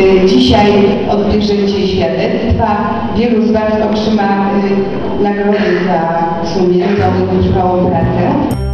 Y, dzisiaj odbierzecie świadectwa. Wielu z Was otrzyma y, nagrody za sumienną i trwałą pracę.